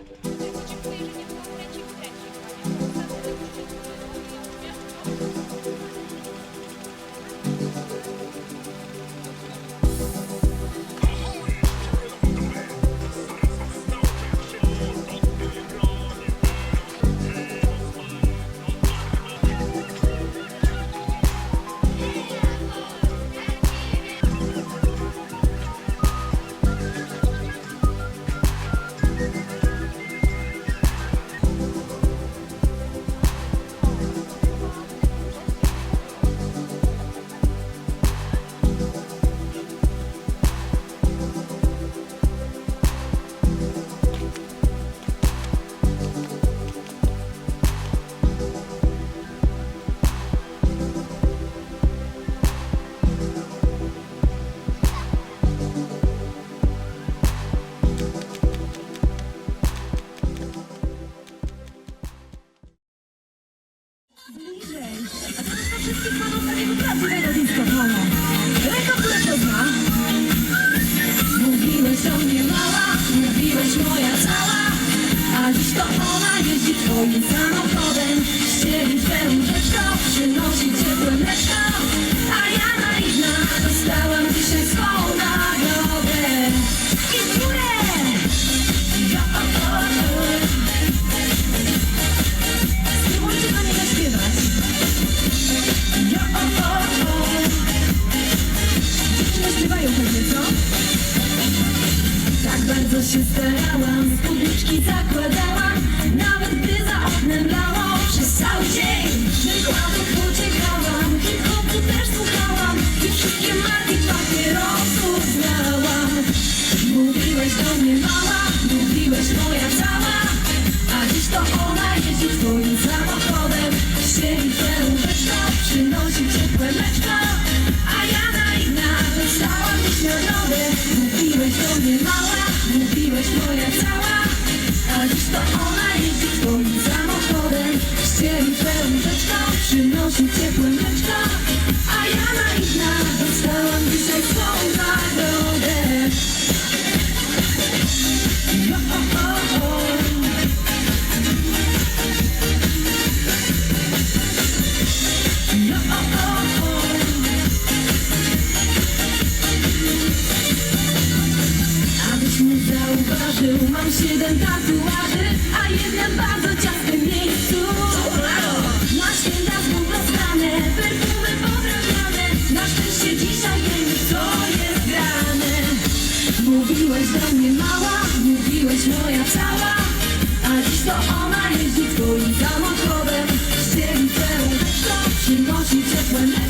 Yeah. Chodzić samochodem, ścielić pełen rzeczko Przynosi ciepłe A ja naiwna dostałam dzisiaj nagrodę I górę! Ja, o, do mnie zaśpiewać Ja, o, o, o. Dziewczyny śpiewają co? Tak bardzo się starałam, spódniczki zakładają policzył Mam siedem tatuaży, a jeden bardzo ciasnym miejscu. Na święta znów rozgrane, perfumy podrabiane Na szczęście dzisiaj wiem co jest grane. Mówiłeś do mnie mała, mówiłeś moja cała. A dziś to ona jeździ twoim samochodem. Ścieli całą przynosi ciepłe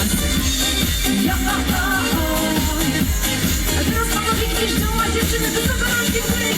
A teraz panowie gwiżdżą, a dziewczyny wysoko rączki w górę.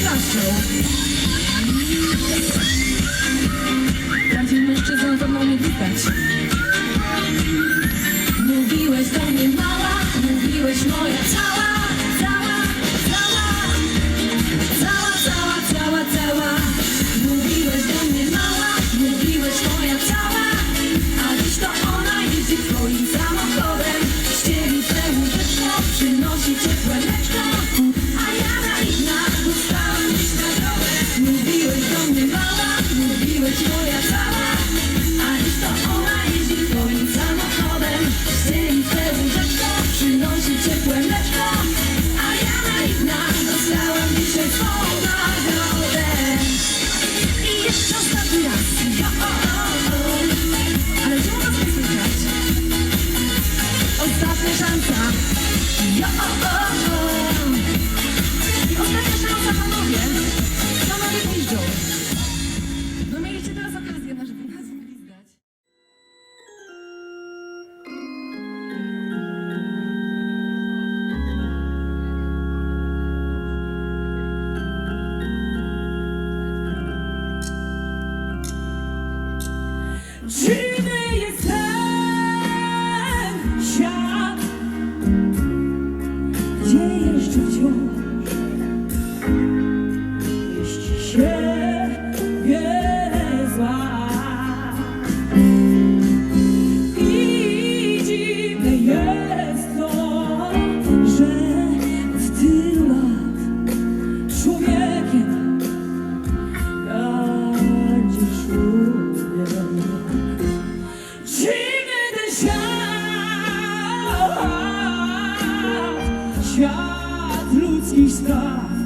que está.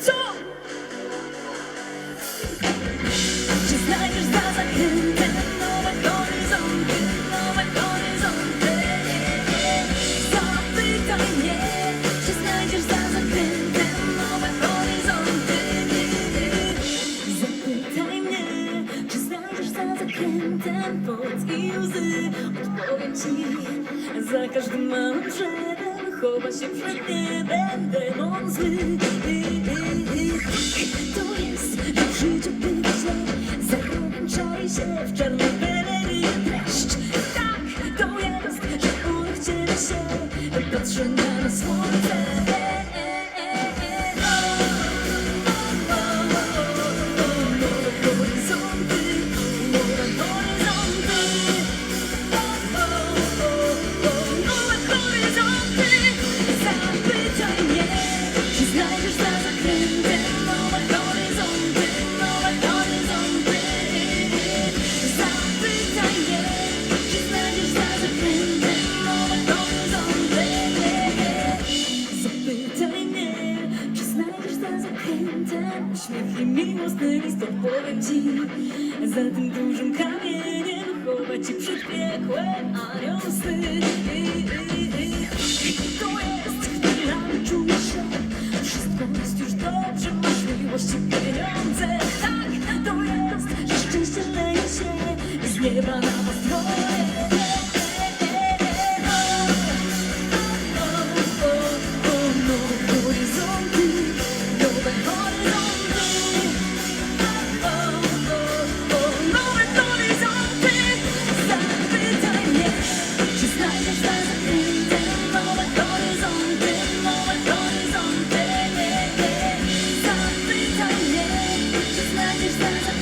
co? Czy znajdziesz za zachętem nowe horyzonty, nowe horyzonty? Zapytaj mnie, czy znajdziesz za zachętem nowe horyzonty? Zapytaj mnie, czy znajdziesz za zachętem pot i łzy? Odpowiem ci za każdym małym chowa się przed niebem demon zły. To jest w życiu byt źle, się w czarnej pelery dreszcz. Tak, to jest, że urodziłem się, patrzę na nas Za tym dużym kamieniem chowa cię przedpiekłe anioły. To jest chwila, czuj się, wszystko jest już dobrze, masz miłość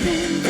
something.